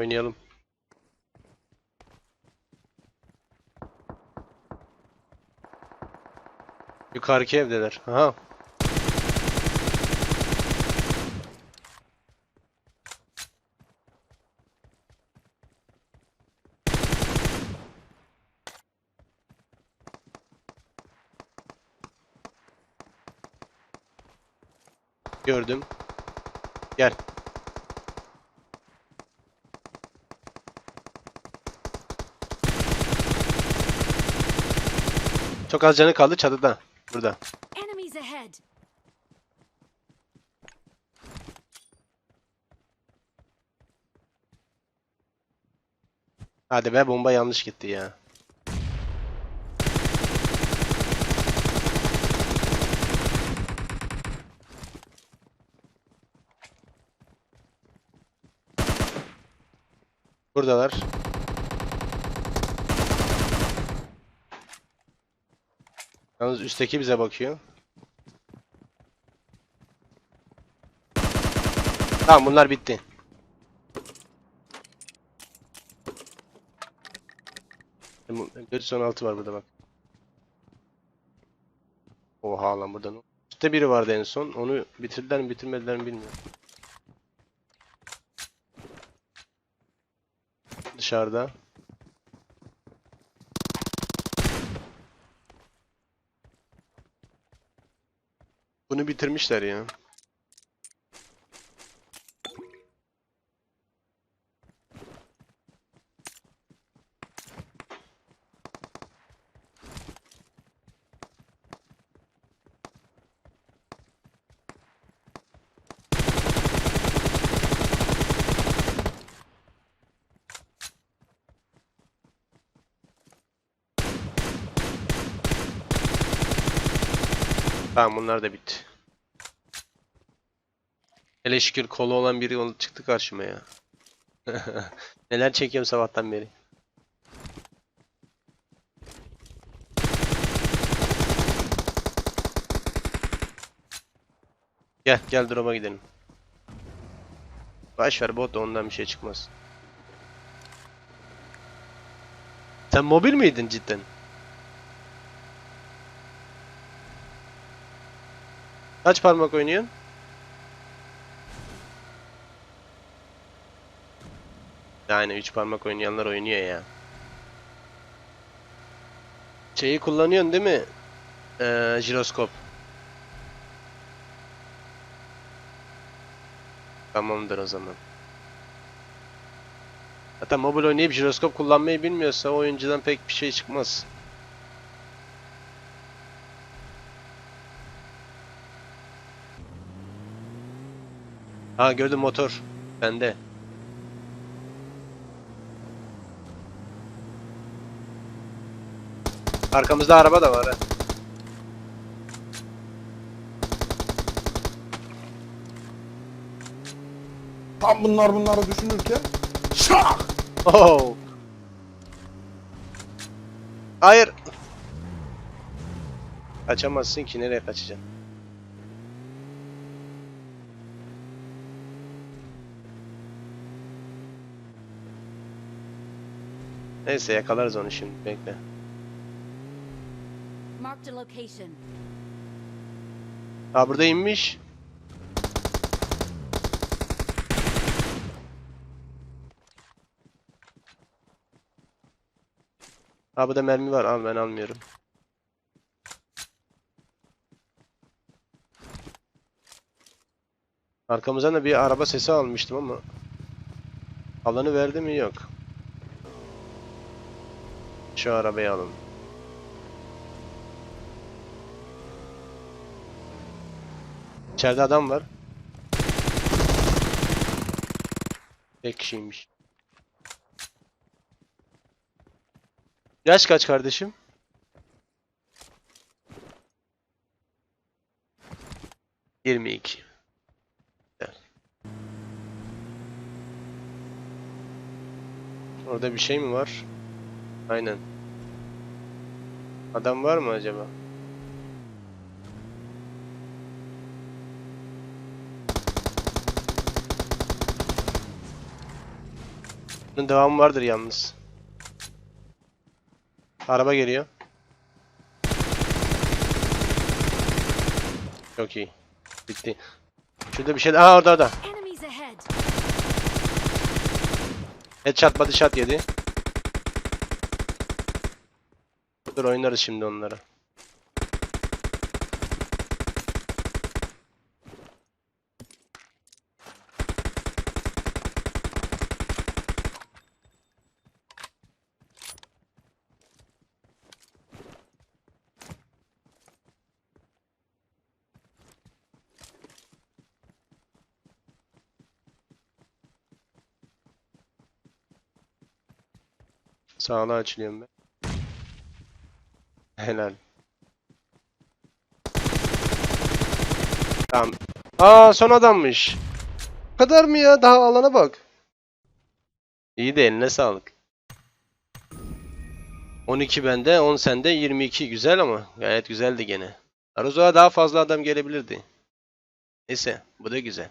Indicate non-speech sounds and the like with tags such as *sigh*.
Oynayalım. Yukarıki evdeler. Aha. Gördüm. Gel. Çok az canı kaldı çatıda. Burada. Hadi be bomba yanlış gitti ya. Buradalar. Yalnız üstteki bize bakıyor. Tamam bunlar bitti. Göz son altı var burada bak. Oha lan burada. ne- Üstte biri vardı en son. Onu bitirdiler mi bitirmediler mi bilmiyorum. Dışarıda. Bunu bitirmişler ya. Tamam bunlar da bitti. Hele şükür kolu olan biri çıktı karşıma ya. *laughs* Neler çekiyorum sabahtan beri. Gel gel drop'a gidelim. Baş ver bot da ondan bir şey çıkmaz. Sen mobil miydin cidden? Kaç parmak oynuyorsun? Yani 3 parmak oynayanlar oynuyor ya. Şeyi kullanıyorsun değil mi? Ee, jiroskop. Tamamdır o zaman. Zaten mobil oynayıp jiroskop kullanmayı bilmiyorsa oyuncudan pek bir şey çıkmaz. Ha gördüm motor. Bende. Arkamızda araba da var ha. Tam bunlar bunları düşünürken şak! Oh. Hayır. Kaçamazsın ki nereye kaçacaksın? Neyse yakalarız onu şimdi bekle. Marked a burada inmiş. Ha burada mermi var. Al ben almıyorum. Arkamızdan da bir araba sesi almıştım ama alanı verdi mi yok. Şu arabayı alın. İçeride adam var. Tek kişiymiş. Yaş kaç kardeşim? Yirmi iki. Orada bir şey mi var? Aynen. Adam var mı acaba? Bunun devamı vardır yalnız. Araba geliyor. Çok iyi. Bitti. Şurada bir şey... Aa orada orada. Headshot body shot yedi. Dur oynarız şimdi onlara. Sağlığa açılıyorum ben. Helal. Tamam. Aa son adammış. Bu kadar mı ya? Daha alana bak. İyi de eline sağlık. 12 bende, 10 sende, 22 güzel ama gayet güzeldi gene. Naruzo'ya daha fazla adam gelebilirdi. Neyse, bu da güzel.